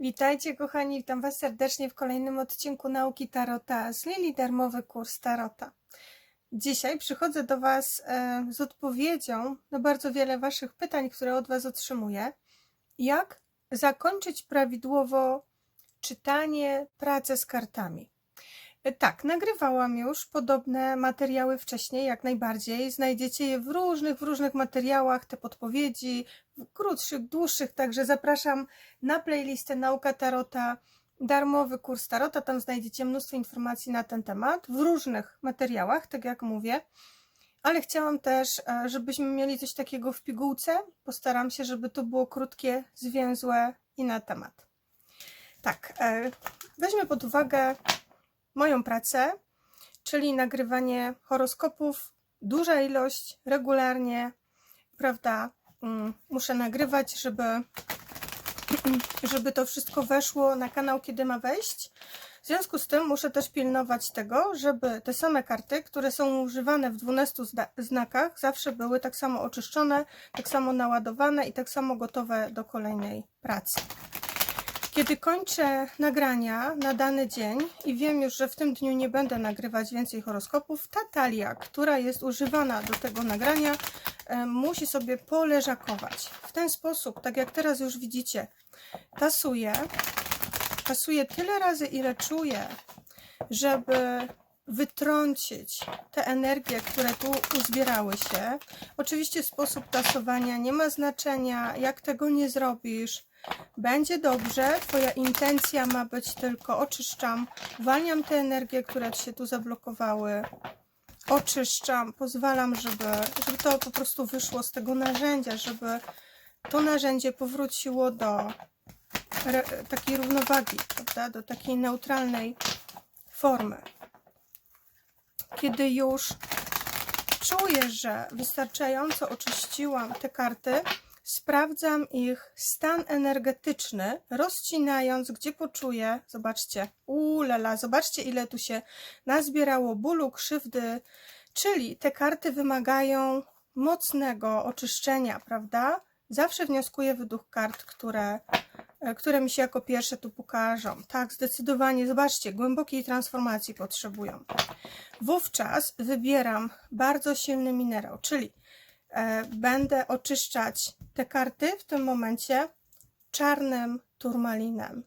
Witajcie kochani, witam Was serdecznie w kolejnym odcinku Nauki Tarota z Lili, darmowy kurs Tarota. Dzisiaj przychodzę do Was e, z odpowiedzią na bardzo wiele Waszych pytań, które od Was otrzymuję. Jak zakończyć prawidłowo czytanie, pracę z kartami? E, Tak, nagrywałam już podobne materiały wcześniej, jak najbardziej. Znajdziecie je w różnych, w różnych materiałach, te podpowiedzi, krótszych, dłuższych, także zapraszam na playlistę Nauka Tarota, darmowy kurs Tarota. Tam znajdziecie mnóstwo informacji na ten temat w różnych materiałach, tak jak mówię. Ale chciałam też, e, żebyśmy mieli coś takiego w pigułce. Postaram się, żeby to było krótkie, zwięzłe i na temat. Tak, e, weźmy pod uwagę moją pracę, czyli nagrywanie horoskopów, duża ilość, regularnie, prawda? Mm, Muszę nagrywać, żeby, żeby to wszystko weszło na kanał, kiedy ma wejść. W związku z tym muszę też pilnować tego, żeby te same karty, które są używane w 12 zda- znakach, zawsze były tak samo oczyszczone, tak samo naładowane i tak samo gotowe do kolejnej pracy. Kiedy kończę nagrania na dany dzień i wiem już, że w tym dniu nie będę nagrywać więcej horoskopów, ta talia, która jest używana do tego nagrania, e, musi sobie poleżakować. W ten sposób, tak jak teraz już widzicie, tasuję, tasuję tyle razy, ile czuję, żeby wytrącić te energie, które tu uzbierały się. Oczywiście sposób tasowania nie ma znaczenia, jak tego nie zrobisz. Będzie dobrze, Twoja intencja ma być tylko oczyszczam, uwalniam te energie, które Ci się tu zablokowały, oczyszczam, pozwalam, żeby, żeby to po prostu wyszło z tego narzędzia, żeby to narzędzie powróciło do takiej równowagi, prawda? do takiej neutralnej formy. Kiedy już czuję, że wystarczająco oczyściłam te karty, sprawdzam ich stan energetyczny, rozcinając, gdzie poczuję. Zobaczcie, ulala, zobaczcie, ile tu się nazbierało bólu, krzywdy. Czyli te karty wymagają mocnego oczyszczenia, prawda? Zawsze wnioskuję według kart, które, e, które mi się jako pierwsze tu pokażą. Tak, zdecydowanie, zobaczcie, głębokiej transformacji potrzebują. Wówczas wybieram bardzo silny minerał, czyli e, będę oczyszczać te karty w tym momencie czarnym turmalinem.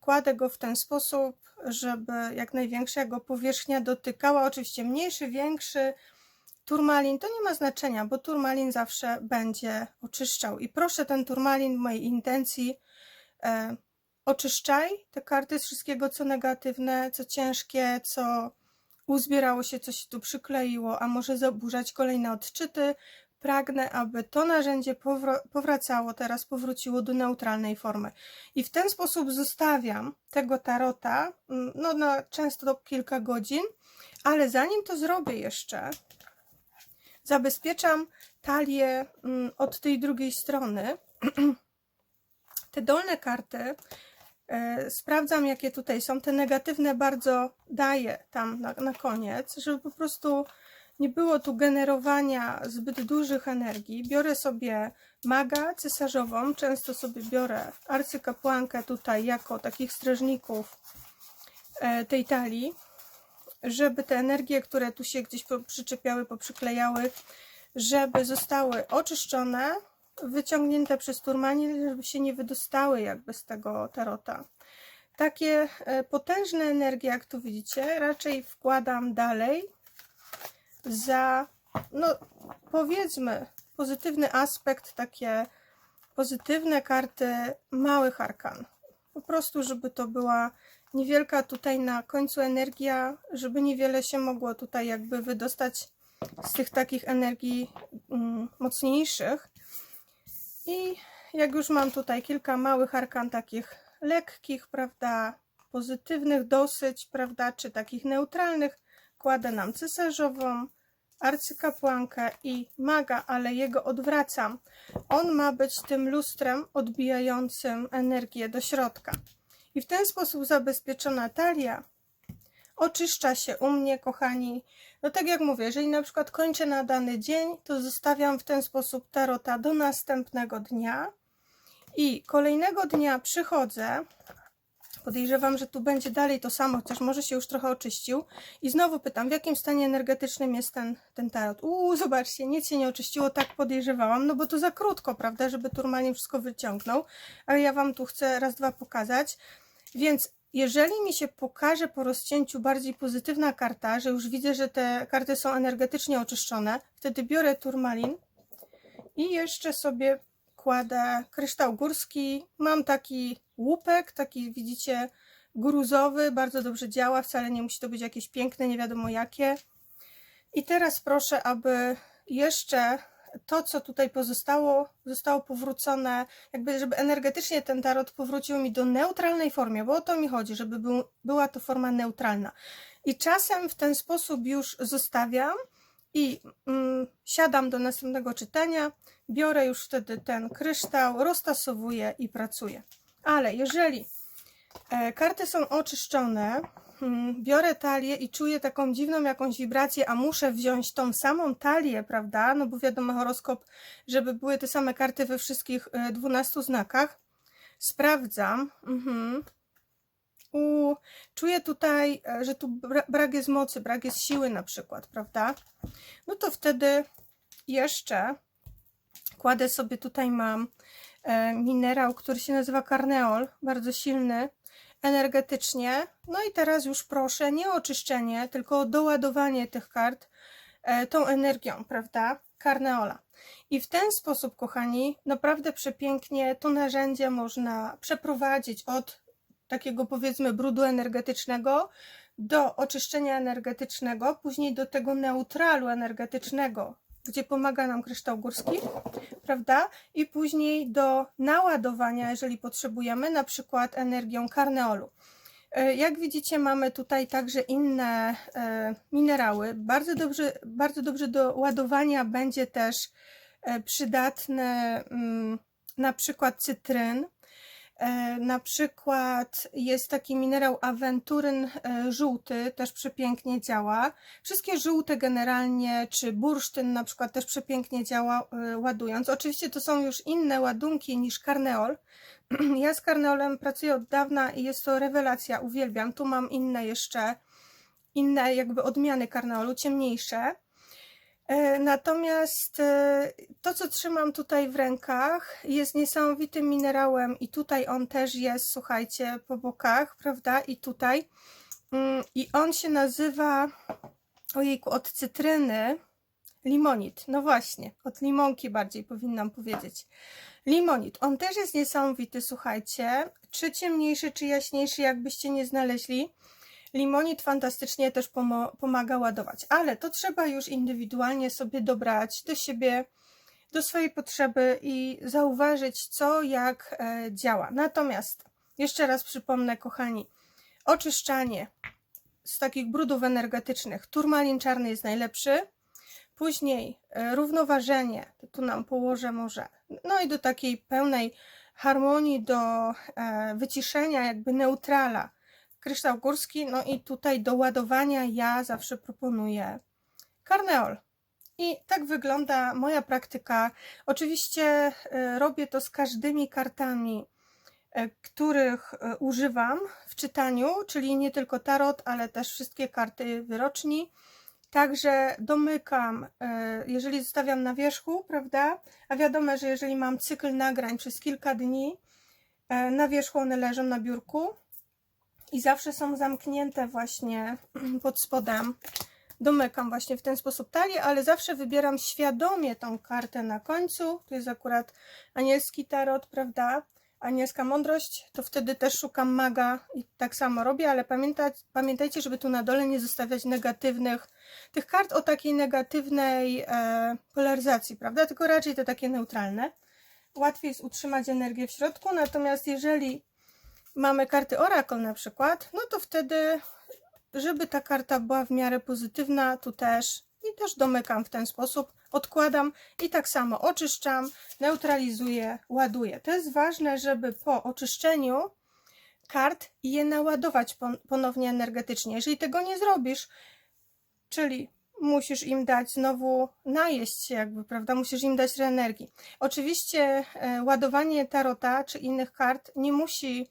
Kładę go w ten sposób, żeby jak największa jego powierzchnia dotykała. Oczywiście mniejszy, większy turmalin to nie ma znaczenia, bo turmalin zawsze będzie oczyszczał. I proszę ten turmalin w mojej intencji e, oczyszczaj te karty z wszystkiego, co negatywne, co ciężkie, co uzbierało się, co się tu przykleiło, a może zaburzać kolejne odczyty. Pragnę, aby to narzędzie powracało, teraz powróciło do neutralnej formy. I w ten sposób zostawiam tego tarota, mm, no na często kilka godzin, ale zanim to zrobię jeszcze, zabezpieczam talię mm, od tej drugiej strony. Te dolne karty e, sprawdzam, jakie tutaj są. Te negatywne bardzo daję tam na, na koniec, żeby po prostu nie było tu generowania zbyt dużych energii. Biorę sobie maga cesarzową, często sobie biorę arcykapłankę tutaj jako takich strażników e, tej talii, żeby te energie, które tu się gdzieś przyczepiały, poprzyklejały, żeby zostały oczyszczone, wyciągnięte przez turmanin, żeby się nie wydostały jakby z tego tarota. Takie e, potężne energie, jak tu widzicie, raczej wkładam dalej za, no powiedzmy, pozytywny aspekt, takie pozytywne karty małych arkan. Po prostu, żeby to była niewielka tutaj na końcu energia, żeby niewiele się mogło tutaj jakby wydostać z tych takich energii mm, mocniejszych. I jak już mam tutaj kilka małych arkan takich lekkich, prawda, pozytywnych dosyć, prawda, czy takich neutralnych, kładę nam cesarzową, arcykapłankę i maga, ale jego odwracam. On ma być tym lustrem odbijającym energię do środka. I w ten sposób zabezpieczona talia oczyszcza się u mnie, kochani. No tak jak mówię, jeżeli na przykład kończę na dany dzień, to zostawiam w ten sposób tarota do następnego dnia I kolejnego dnia przychodzę, podejrzewam, że tu będzie dalej to samo, chociaż może się już trochę oczyścił. I znowu pytam, w jakim stanie energetycznym jest ten, ten tarot? Uuu, zobaczcie, nic się nie oczyściło, tak podejrzewałam, no bo to za krótko, prawda, żeby turmalnie wszystko wyciągnął. Ale ja Wam tu chcę raz, dwa pokazać. Więc jeżeli mi się pokaże po rozcięciu bardziej pozytywna karta, że już widzę, że te karty są energetycznie oczyszczone, wtedy biorę turmalin i jeszcze sobie kładę kryształ górski. Mam taki łupek, taki widzicie gruzowy, bardzo dobrze działa, wcale nie musi to być jakieś piękne, nie wiadomo jakie. I teraz proszę, aby jeszcze to, co tutaj pozostało, zostało powrócone, jakby, żeby energetycznie ten tarot powrócił mi do neutralnej formie, bo o to mi chodzi, żeby był, była to forma neutralna. I czasem w ten sposób już zostawiam i mm, siadam do następnego czytania, biorę już wtedy ten kryształ, roztasowuję i pracuję. Ale jeżeli e, karty są oczyszczone, mm, biorę talię i czuję taką dziwną jakąś wibrację, a muszę wziąć tą samą talię, prawda? No bo wiadomo, horoskop, żeby były te same karty we wszystkich e, 12 znakach. Sprawdzam. Mhm. U, czuję tutaj, e, że tu bra- brak jest mocy, brak jest siły na przykład, prawda? No to wtedy jeszcze kładę sobie tutaj mam e, minerał, który się nazywa karneol, bardzo silny energetycznie. No i teraz już proszę nie oczyszczenie, tylko o doładowanie tych kart e, tą energią, prawda? Karneola. I w ten sposób, kochani, naprawdę przepięknie to narzędzie można przeprowadzić od takiego powiedzmy brudu energetycznego do oczyszczenia energetycznego, później do tego neutralu energetycznego, gdzie pomaga nam kryształ górski, prawda? I później do naładowania, jeżeli potrzebujemy, na przykład energią karneolu. E, Jak widzicie, mamy tutaj także inne e, minerały. Bardzo dobrze, bardzo dobrze do ładowania będzie też e, przydatny mm, na przykład cytryn. E, Na przykład jest taki minerał awenturyn e, żółty, też przepięknie działa. Wszystkie żółte generalnie, czy bursztyn na przykład też przepięknie działa e, ładując. Oczywiście to są już inne ładunki niż karneol. Ja z karneolem pracuję od dawna i jest to rewelacja, uwielbiam. Tu mam inne jeszcze, inne jakby odmiany karneolu, ciemniejsze. E, Natomiast e, to, co trzymam tutaj w rękach, jest niesamowitym minerałem, i tutaj on też jest, słuchajcie, po bokach, prawda? I tutaj. Mm, I on się nazywa, ojejku, od cytryny, limonit. No właśnie, od limonki bardziej powinnam powiedzieć. Limonit. On też jest niesamowity, słuchajcie. Czy ciemniejszy, czy jaśniejszy, jakbyście nie znaleźli. Limonit fantastycznie też pomaga ładować, ale to trzeba już indywidualnie sobie dobrać do siebie, do swojej potrzeby i zauważyć, co jak e, działa. Natomiast jeszcze raz przypomnę, kochani, oczyszczanie z takich brudów energetycznych. Turmalin czarny jest najlepszy. Później e, równoważenie, tu nam położę może. No i do takiej pełnej harmonii, do e, wyciszenia, jakby neutrala kryształ górski, no i tutaj do ładowania ja zawsze proponuję karneol. I tak wygląda moja praktyka. Oczywiście y, robię to z każdymi kartami, y, których y, używam w czytaniu, czyli nie tylko tarot, ale też wszystkie karty wyroczni. Także domykam, jeżeli zostawiam na wierzchu, prawda? A wiadomo, że jeżeli mam cykl nagrań przez kilka dni, na wierzchu one leżą na biurku, i zawsze są zamknięte właśnie pod spodem. Domykam właśnie w ten sposób talię, ale zawsze wybieram świadomie tą kartę na końcu. Tu jest akurat anielski tarot, prawda? Anielska mądrość, to wtedy też szukam maga i tak samo robię, ale pamiętać, pamiętajcie, żeby tu na dole nie zostawiać negatywnych, tych kart o takiej negatywnej e, polaryzacji, prawda? Tylko raczej te takie neutralne. Łatwiej jest utrzymać energię w środku, natomiast jeżeli mamy karty Oracle na przykład, no to wtedy, żeby ta karta była w miarę pozytywna, tu też i też domykam w ten sposób, odkładam i tak samo oczyszczam, neutralizuję, ładuję. To jest ważne, żeby po oczyszczeniu kart je naładować pon- ponownie energetycznie. Jeżeli tego nie zrobisz, czyli musisz im dać znowu najeść się jakby, prawda? Musisz im dać energii. Oczywiście e, ładowanie tarota czy innych kart nie musi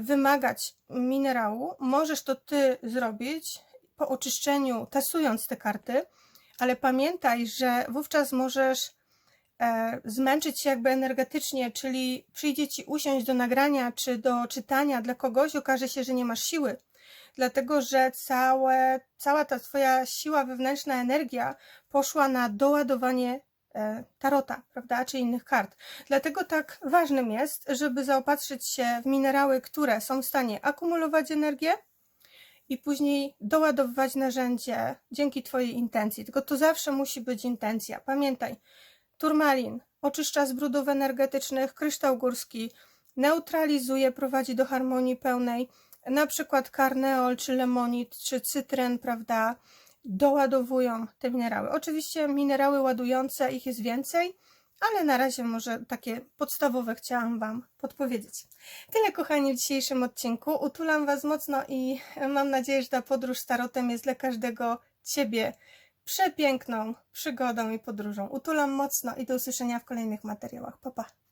wymagać minerału. Możesz to ty zrobić po oczyszczeniu, tasując te karty, ale pamiętaj, że wówczas możesz e, zmęczyć się jakby energetycznie, czyli przyjdzie ci usiąść do nagrania czy do czytania dla kogoś, okaże się, że nie masz siły, dlatego że całe, cała ta twoja siła wewnętrzna, energia poszła na doładowanie e, tarota, prawda, czy innych kart. Dlatego tak ważnym jest, żeby zaopatrzyć się w minerały, które są w stanie akumulować energię, i później doładowywać narzędzie dzięki Twojej intencji. Tylko to zawsze musi być intencja. Pamiętaj, turmalin oczyszcza z brudów energetycznych, kryształ górski neutralizuje, prowadzi do harmonii pełnej. Na przykład karneol, czy lemonit, czy cytryn, prawda, doładowują te minerały. Oczywiście minerały ładujące, ich jest więcej, ale na razie może takie podstawowe chciałam Wam podpowiedzieć. Tyle, kochani, w dzisiejszym odcinku. Utulam Was mocno i mam nadzieję, że ta podróż z tarotem jest dla każdego Ciebie przepiękną przygodą i podróżą. Utulam mocno i do usłyszenia w kolejnych materiałach. Pa, pa.